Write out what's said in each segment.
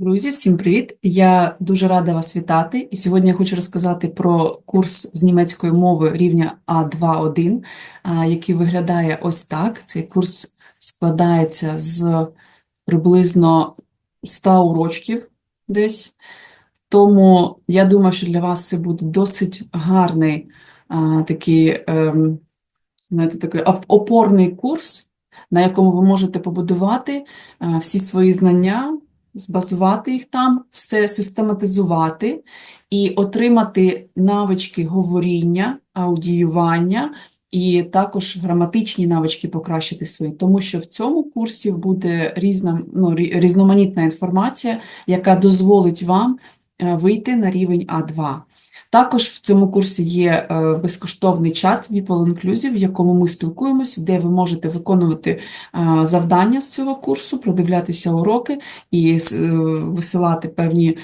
Друзі, всім привіт! Я дуже рада вас вітати. І сьогодні я хочу розказати про курс з німецької мови рівня А2-1, який виглядає ось так. Цей курс складається з приблизно 100 урочків десь. Тому я думаю, що для вас це буде досить гарний такий, ем, знаєте, такий опорний курс, на якому ви можете побудувати а, всі свої знання, збазувати їх там, все систематизувати і отримати навички говоріння, аудіювання і також граматичні навички покращити свої, тому що в цьому курсі буде різна, ну, різноманітна інформація, яка дозволить вам е, вийти на рівень А2. Також в цьому курсі є е, безкоштовний чат People Inclusive, в якому ми спілкуємося, де ви можете виконувати е, завдання з цього курсу, продивлятися уроки і е, висилати певні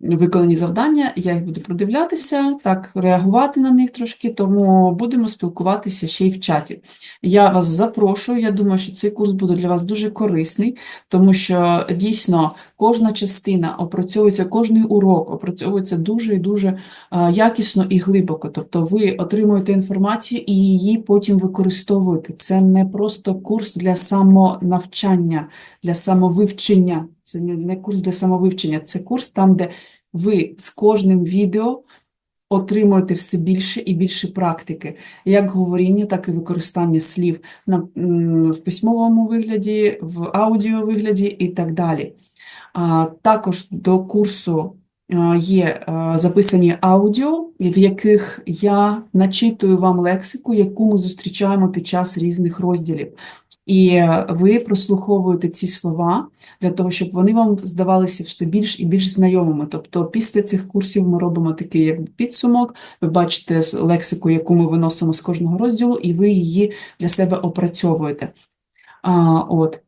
виконані завдання. Я їх буду продивлятися, так реагувати на них трошки, тому будемо спілкуватися ще й в чаті. Я вас запрошую. Я думаю, що цей курс буде для вас дуже корисний, тому що дійсно кожна частина опрацьовується, кожний урок опрацьовується дуже і дуже а, якісно і глибоко. Тобто ви отримуєте інформацію і її потім використовуєте. Це не просто курс для самонавчання, для самовивчення. Це не, курс для самовивчення, це курс там, де ви з кожним відео отримуєте все більше і більше практики, як говоріння, так і використання слів в письмовому вигляді, в аудіо вигляді і так далі. А, також до курсу є записані аудіо, в яких я начитую вам лексику, яку ми зустрічаємо під час різних розділів. І е, ви прослуховуєте ці слова для того, щоб вони вам здавалися все більш і більш знайомими. Тобто після цих курсів ми робимо такий як підсумок, ви бачите лексику, яку ми виносимо з кожного розділу, і ви її для себе опрацьовуєте. А, от.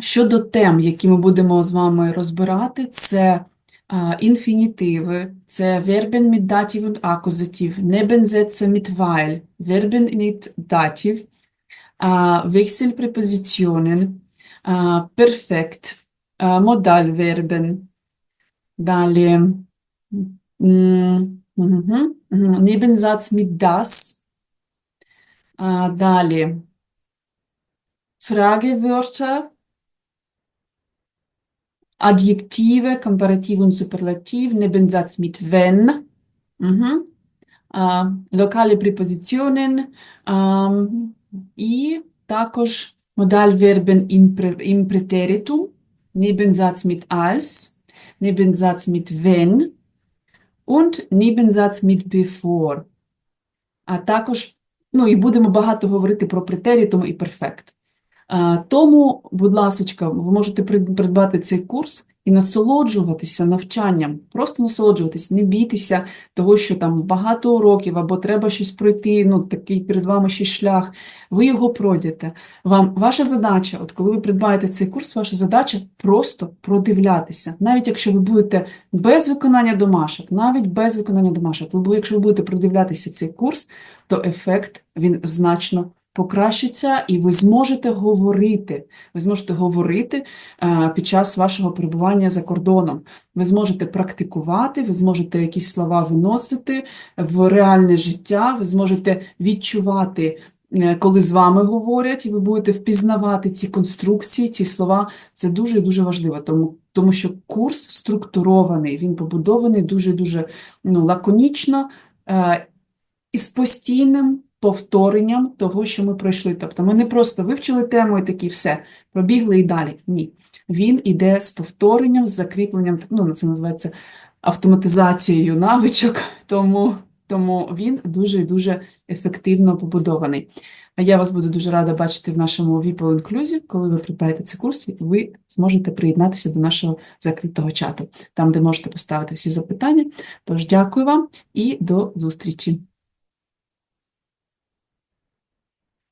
Щодо тем, які ми будемо з вами розбирати, це а, інфінітиви, це Verben mit Dativ und Akkusativ, Nebensätze mit weil, Verben mit Dativ, а, Wechselpräpositionen, а, Perfekt, а, Modalverben, далі м, мгм, мгм, Nebensatz mit das, а, далі Fragewörter, Adjektive, Komparativ und Superlativ, Nebensatz mit wenn, mhm. Äh, lokale Präpositionen ähm, і також im, Prä- im Präteritum, Nebensatz mit als, Nebensatz mit wenn und Nebensatz mit bevor. А також, ну і будемо багато говорити про претерітум і перфект. А, Тому, будь ласочка, ви можете прид- придбати цей курс і насолоджуватися навчанням, просто насолоджуватися, не бійтеся того, що там багато уроків або треба щось пройти, ну такий перед вами ще шлях. Ви його пройдете. Вам ваша задача, от коли ви придбаєте цей курс, ваша задача просто продивлятися. Навіть якщо ви будете без виконання домашок, навіть без виконання домашок, ви, якщо ви будете продивлятися цей курс, то ефект він значно покращиться, і ви зможете говорити. Ви зможете говорити е, під час вашого перебування за кордоном. Ви зможете практикувати, ви зможете якісь слова виносити в реальне життя, ви зможете відчувати, е, коли з вами говорять, і ви будете впізнавати ці конструкції, ці слова. Це дуже і дуже важливо, тому, тому що курс структурований, він побудований дуже-дуже ну, лаконічно. е, і з постійним повторенням того, що ми пройшли. Тобто ми не просто вивчили тему і такі все, пробігли і далі. Ні. Він іде з повторенням, з закріпленням, ну, це називається автоматизацією навичок, тому, тому він дуже і дуже ефективно побудований. А Я вас буду дуже рада бачити в нашому People Inclusive, коли ви придбаєте цей курс, і ви зможете приєднатися до нашого закритого чату, там, де можете поставити всі запитання. Тож дякую вам і до зустрічі!